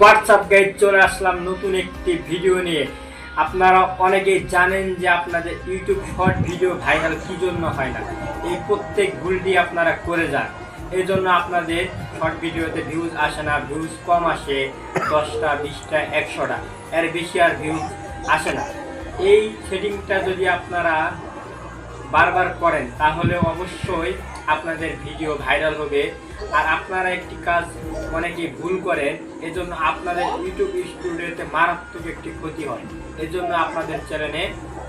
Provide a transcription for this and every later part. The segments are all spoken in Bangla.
হোয়াটসঅ্যাপ গাইড চলে আসলাম নতুন একটি ভিডিও নিয়ে। আপনারা অনেকেই জানেন যে আপনাদের ইউটিউব শর্ট ভিডিও ভাইরাল কি জন্য হয় না? এই প্রত্যেক ভুলটি আপনারা করে যান। এই জন্য আপনাদের শর্ট ভিডিওতে ভিউজ আসে না ভিউজ কম আসে, দশটা, বিশটা, একশোটা। এর বেশি আর ভিউজ আসে না। এই সেটিংটা যদি আপনারা বারবার করেন তাহলে অবশ্যই আপনাদের ভিডিও ভাইরাল হবে। আর আপনারা একটি কাজ অনেকেই ভুল করেন, এজন্য আপনাদের ইউটিউব স্টুডিওতে মারাত্মক একটি ক্ষতি হয়। এজন্য আপনাদের চ্যানেলে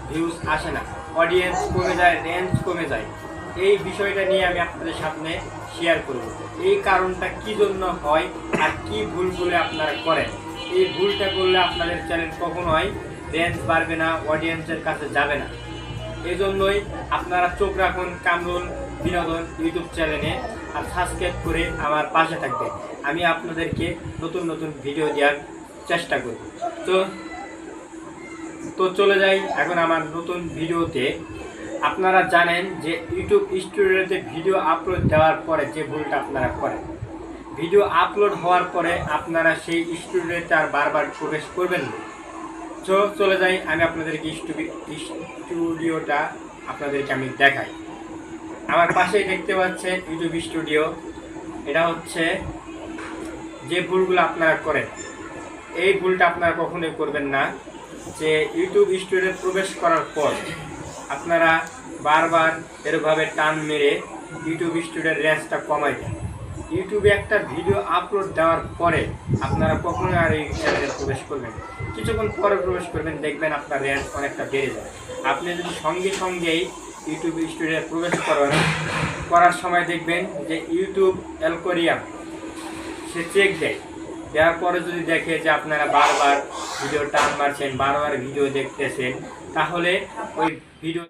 ভিউজ আসে না। অডিয়েন্স কমে যায় রেঞ্জ কমে যায়। এই বিষয়টা নিয়ে আমি আপনাদের সামনে শেয়ার করব। এই কারণটা কি জন্য হয় আর কি ভুলগুলো আপনারা করেন? এই ভুলটা করলে আপনাদের চ্যানেল কখনোই রেঞ্জ বাড়বে না অডিয়েন্সের কাছে যাবে না। এই জন্যই আপনারা চোখ রাখুন কামরুল বিনোদন ইউটিউব চ্যানেলে আর সাবস্ক্রাইব করে আমার পাশে থাকবেন। আমি আপনাদেরকে নতুন নতুন ভিডিও দেওয়ার চেষ্টা করব। তো তো চলে যাই এখন আমার নতুন ভিডিওতে। আপনারা জানেন যে ইউটিউব স্টুডিওতে ভিডিও আপলোড দেওয়ার পরে যে ভুলটা আপনারা করেন, ভিডিও আপলোড হওয়ার পরে আপনারা সেই স্টুডিওতে আর বারবার প্রবেশ করবেন না। তো চলে যাই আমি আপনাদেরকে স্টুডি- স্টুডিওটা আপনাদেরকে আমি দেখাই। আমার পাশেই দেখতে পাচ্ছেন ইউটিউব স্টুডিও এটা হচ্ছে যে ভুলগুলো আপনারা করেন, এই ভুলটা আপনারা কখনোই করবেন না। যে ইউটিউব স্টুডিও প্রবেশ করার পর আপনারা বারবার এরভাবে টান মেরে ইউটিউব স্টুডিওর রেঞ্জটা কমাই দেন। ইউটিউবে একটা ভিডিও আপলোড দেওয়ার পরে আপনারা কখনোই আর এই চ্যানেলে প্রবেশ করবেন কিছুক্ষণ পরে প্রবেশ করবেন, দেখবেন আপনার রেঞ্জ অনেকটা বেড়ে যায়। আপনি যদি সঙ্গে সঙ্গেই ইউটিউব স্টুডিওতে প্রবেশ করেন, করার সময় দেখবেন যে ইউটিউব অ্যালকোরিয়াম সে চেক দেয়। দেওয়ার পরে যদি দেখে যে আপনারা বারবার ভিডিও টান মারছেন, বারবার ভিডিও দেখতেছেন, তাহলে ওই ভিডিও